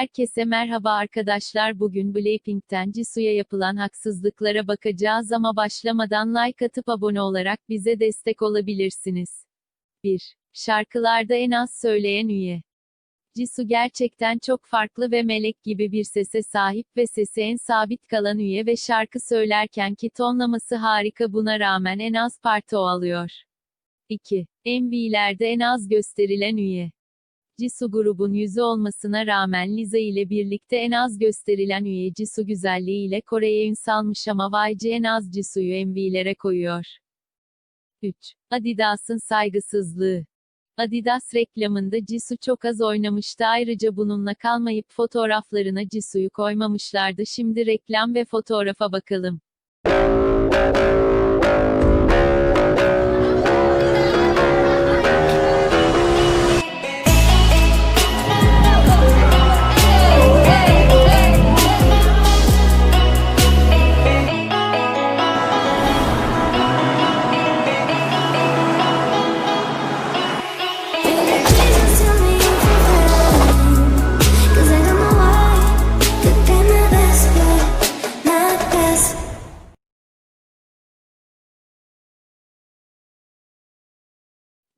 Herkese merhaba arkadaşlar bugün Blackpink'ten Jisoo'ya yapılan haksızlıklara bakacağız ama başlamadan like atıp abone olarak bize destek olabilirsiniz. 1. Şarkılarda en az söyleyen üye. Jisoo gerçekten çok farklı ve melek gibi bir sese sahip ve sesi en sabit kalan üye ve şarkı söylerken ki tonlaması harika buna rağmen en az parti o alıyor. 2. MV'lerde en az gösterilen üye. Jisoo grubun yüzü olmasına rağmen Liza ile birlikte en az gösterilen üye Jisoo güzelliğiyle Kore'ye ün salmış ama YG en az Jisoo'yu MV'lere koyuyor. 3. Adidas'ın saygısızlığı. Adidas reklamında Jisoo çok az oynamıştı ayrıca bununla kalmayıp fotoğraflarına Jisoo'yu koymamışlardı şimdi reklam ve fotoğrafa bakalım.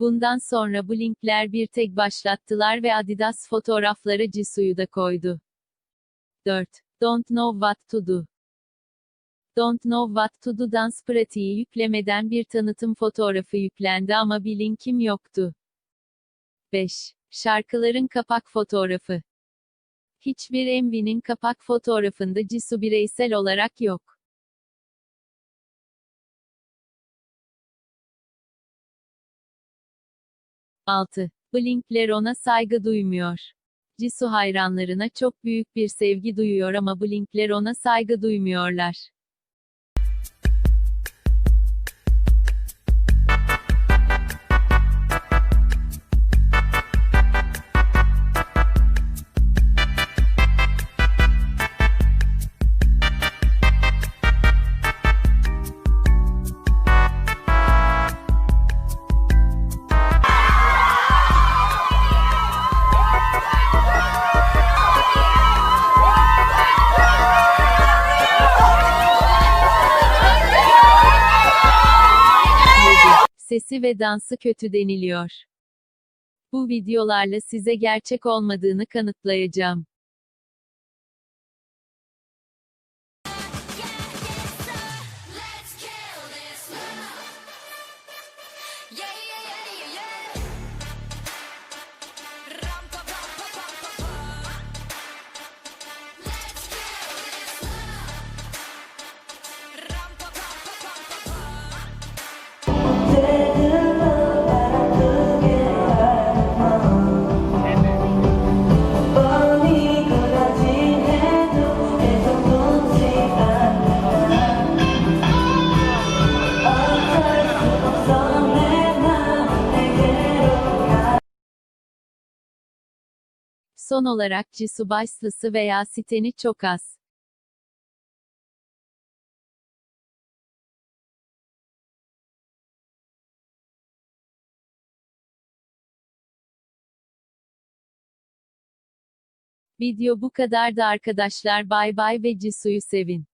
Bundan sonra bu linkler bir tek başlattılar ve Adidas fotoğraflara Jisoo'yu da koydu. 4. Don't know what to do. Don't know what to do dans pratiği yüklemeden bir tanıtım fotoğrafı yüklendi ama bir linkim yoktu. 5. Şarkıların kapak fotoğrafı. Hiçbir MV'nin kapak fotoğrafında Jisoo bireysel olarak yok. 6. Blinkler ona saygı duymuyor. Jisoo hayranlarına çok büyük bir sevgi duyuyor ama Blinkler ona saygı duymuyorlar. Sesi ve dansı kötü deniliyor. Bu videolarla size gerçek olmadığını kanıtlayacağım. Son olarak Jisoo başlısı veya siteni çok az. Video bu kadardı arkadaşlar bay bay ve Jisoo'yu sevin.